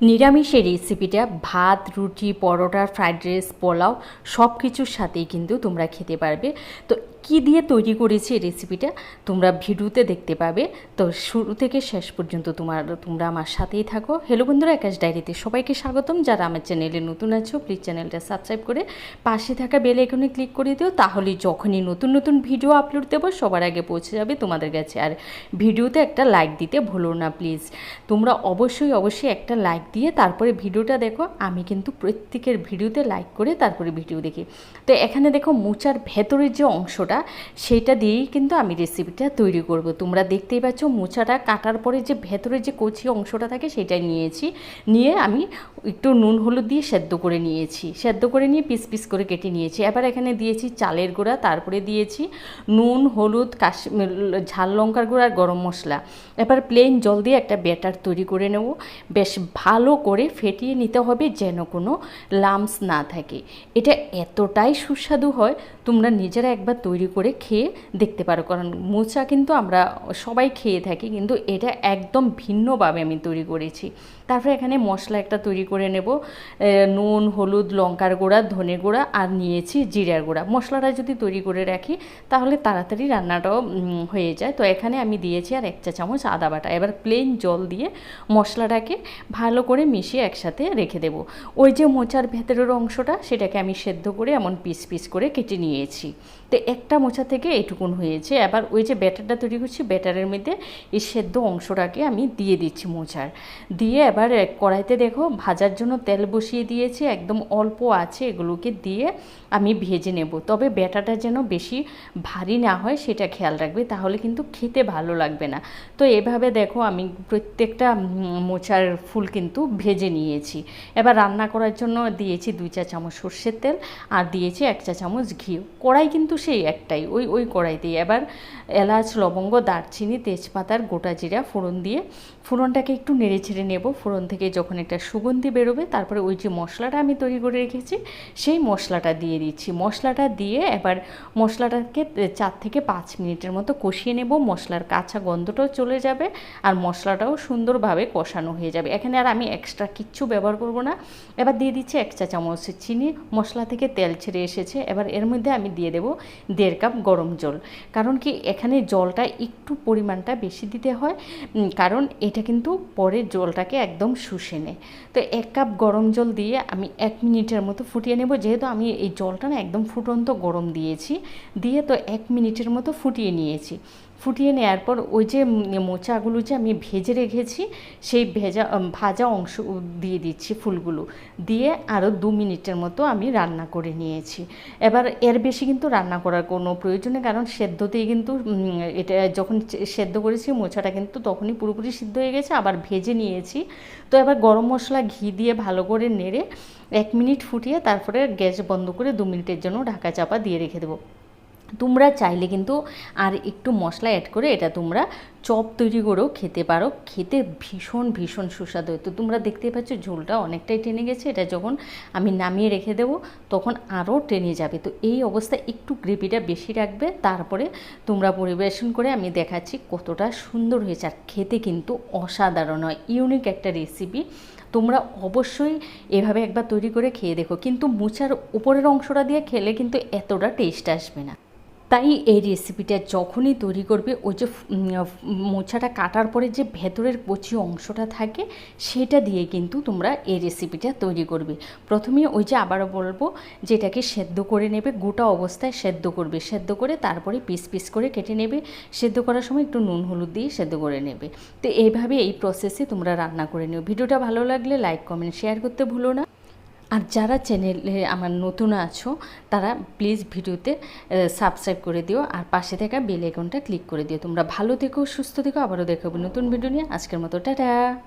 নিরামিষের রেসিপিটা ভাত, রুটি, পরোটা ফ্রাইড রাইস পোলাও সব কিছুর সাথেই কিন্তু তোমরা খেতে পারবে। তো কি দিয়ে তৈরি করেছি রেসিপিটা তোমরা ভিডিওতে দেখতে পাবে। তো শুরু থেকে শেষ পর্যন্ত তোমার, তোমরা আমার সাথেই থাকো। হ্যালো বন্ধুরা একাশ ডায়েরিতে সবাইকে স্বাগতম। যারা আমার চ্যানেলে নতুন আছো প্লিজ চ্যানেলটা সাবস্ক্রাইব করে পাশে থাকা বেল আইকনে ক্লিক করে দিও। তাহলে যখনই নতুন নতুন ভিডিও আপলোড দেবো, সবার আগে পৌঁছে যাবে তোমাদের কাছে। আর ভিডিওতে একটা লাইক দিতে ভুলো না প্লিজ তোমরা অবশ্যই অবশ্যই একটা লাইক দিয়ে তারপরে ভিডিওটা দেখো। আমি কিন্তু প্রত্যেকের ভিডিওতে লাইক করে তারপরে ভিডিও দেখি। তো এখানে দেখো মোচার ভেতরের যে অংশটা সেইটা দিয়েই কিন্তু আমি রেসিপিটা তৈরি করব। তোমরা দেখতেই পাচ্ছ মোচাটা কাটার পরে যে ভেতরে যে কচি অংশটা থাকে সেটাই নিয়েছি। নিয়ে আমি একটু নুন হলুদ দিয়ে সেদ্ধ করে নিয়েছি। সেদ্ধ করে নিয়ে পিস পিস করে কেটে নিয়েছি। এবার এখানে দিয়েছি চালের গুঁড়া, তারপরে দিয়েছি নুন, হলুদ, কাশ্মীর, ঝাল লঙ্কার গুঁড়া আর গরম মশলা। এবার প্লেন জল দিয়ে একটা ব্যাটার তৈরি করে নেব। বেশ ভালো করে ফেটিয়ে নিতে হবে যেন কোনো লামস না থাকে। এটা এতটাই সুস্বাদু হয়, তোমরা নিজেরা একবার তৈরি করে খেয়ে দেখতে পারো। কারণ মোচা কিন্তু আমরা সবাই খেয়ে থাকি, কিন্তু এটা একদম ভিন্নভাবে আমি তৈরি করেছি। তারপরে এখানে মশলা একটা তৈরি করে নেব। নুন, হলুদ, লঙ্কার গুঁড়া, ধনে গুঁড়া আর নিয়েছি জিরার গুঁড়া। মশলাটা যদি তৈরি করে রাখি তাহলে তাড়াতাড়ি রান্নাটাও হয়ে যায়। তো এখানে আমি দিয়েছি আর এক চা চামচ আদা বাটা। এবার প্লেন জল দিয়ে মশলাটাকে ভালো করে মিশিয়ে একসাথে রেখে দেব। ওই যে মোচার ভেতরের অংশটা সেটাকে আমি সেদ্ধ করে এমন পিস পিস করে কেটে নিয়েছি। তো একটা মোচা থেকে এটুকুন হয়েছে। এবার ওই যে ব্যাটারটা তৈরি করছি, ব্যাটারের মধ্যে এই সেদ্ধ অংশটাকে আমি দিয়ে দিচ্ছি মোচার। দিয়ে এবার কড়াইতে দেখো ভাজার জন্য তেল বসিয়ে দিয়েছি, একদম অল্প আছে, এগুলোকে দিয়ে আমি ভেজে নেব। তবে ব্যাটাটা যেন বেশি ভারী না হয়, সেটা খেয়াল রাখবে, তাহলে কিন্তু খেতে ভালো লাগবে না। তো এভাবে দেখো আমি প্রত্যেকটা মোচার ফুল কিন্তু ভেজে নিয়েছি। এবার রান্না করার জন্য দিয়েছি দুই চা চামচ সর্ষের তেল আর দিয়েছি এক চা চামচ ঘি। কড়াই কিন্তু সেই একটাই, ওই ওই কড়াইতেই। এবার এলাচ, লবঙ্গ, দারচিনি, তেজপাতার গোটা জিরা, ফোড়ন দিয়ে, ফোড়নটাকে একটু নেড়ে ছেড়ে নেব। ফোড়ন থেকে যখন একটা সুগন্ধি বেরোবে, তারপরে ওই যে মশলাটা আমি তৈরি করে রেখেছি, সেই মশলাটা দিয়ে দিচ্ছি। মশলাটা দিয়ে এবার মশলাটাকে চার থেকে পাঁচ মিনিটের মতো কষিয়ে নেব। মশলার কাঁচা গন্ধটাও চলে যাবে আর মশলাটাও সুন্দরভাবে কষানো হয়ে যাবে। এখানে আর আমি এক্সট্রা কিচ্ছু ব্যবহার করব না। এবার দিয়ে দিচ্ছি এক চা চামচ চিনি। মশলা থেকে তেল ছেড়ে এসেছে। এবার এর মধ্যে আমি দিয়ে দেবো দেড় কাপ গরম জল। কারণ কি, এখানে জলটা একটু পরিমাণটা বেশি দিতে হয়। কারণ এটা কিন্তু পরে জলটাকে একদম শুষে নেয় তো এক কাপ গরম জল দিয়ে আমি এক মিনিটের মতো ফুটিয়ে নেব। যেহেতু আমি এই জলটা না একদম ফুটন্ত গরম দিয়েছি, দিয়ে তো এক মিনিটের মতো ফুটিয়ে নিয়েছি। ফুটিয়ে নেওয়ার পর ওই যে মোচাগুলো যে আমি ভেজে রেখেছি, সেই ভেজা ভাজা অংশ দিয়ে দিচ্ছি ফুলগুলো। দিয়ে আরও দু মিনিটের মতো আমি রান্না করে নিয়েছি। এবার এর বেশি কিন্তু রান্না করার কোনো প্রয়োজন কারণ সেদ্ধতেই কিন্তু এটা যখন সেদ্ধ করেছি মোচাটা কিন্তু তখনই পুরোপুরি সিদ্ধ হয়ে গেছে, আবার ভেজে নিয়েছি। তো এবার গরম মশলা ঘি দিয়ে ভালো করে নেড়ে এক মিনিট ফুটিয়ে তারপরে গ্যাস বন্ধ করে দু মিনিটের জন্য ঢাকা চাপা দিয়ে রেখে দেবো। তোমরা চাইলে কিন্তু আর একটু মশলা অ্যাড করে এটা তোমরা চপ তৈরি করেও খেতে পারো। খেতে ভীষণ ভীষণ সুস্বাদু। হয় তো তোমরা দেখতেই পাচ্ছ ঝোলটা অনেকটাই টেনে গেছে। এটা যখন আমি নামিয়ে রেখে দেবো, তখন আরও টেনে যাবে। তো এই অবস্থায় একটু গ্রেভিটা বেশি রাখবে, তারপরে তোমরা পরিবেশন করে আমি দেখাচ্ছি কতটা সুন্দর হয়েছে। আর খেতে কিন্তু অসাধারণ হয় ইউনিক একটা রেসিপি তোমরা অবশ্যই এভাবে একবার তৈরি করে খেয়ে দেখো। কিন্তু মোচার উপরের অংশটা দিয়ে খেলে কিন্তু এতটা টেস্ট আসবে না। তাই এই রেসিপিটা যখনই তৈরি করবে ওই যে মোচাটা কাটার পরে যে ভেতরের কচি অংশটা থাকে, সেটা দিয়ে কিন্তু তোমরা এই রেসিপিটা তৈরি করবে। প্রথমে ওই যে আবারও বলব, যেটাকে সেদ্ধ করে নেবে, গোটা অবস্থায় সেদ্ধ করবে। সেদ্ধ করে তারপরে পিস পিস করে কেটে নেবে। সেদ্ধ করার সময় একটু নুন, হলুদ দিয়ে সেদ্ধ করে নেবে। তো এইভাবে এই প্রসেসে তোমরা রান্না করে নেবে ভিডিওটা ভালো লাগলে লাইক কমেন্ট শেয়ার করতে ভুলো না। আর যারা চ্যানেলে আমার নতুন আছো, তারা প্লিজ ভিডিওতে সাবস্ক্রাইব করে দিও আর পাশে থাকা বেল আইকনটা ক্লিক করে দিও। তোমরা ভালো থেকো, সুস্থ থেকো, আবারও দেখাবো নতুন ভিডিও নিয়ে। আজকের মতো, টাটা!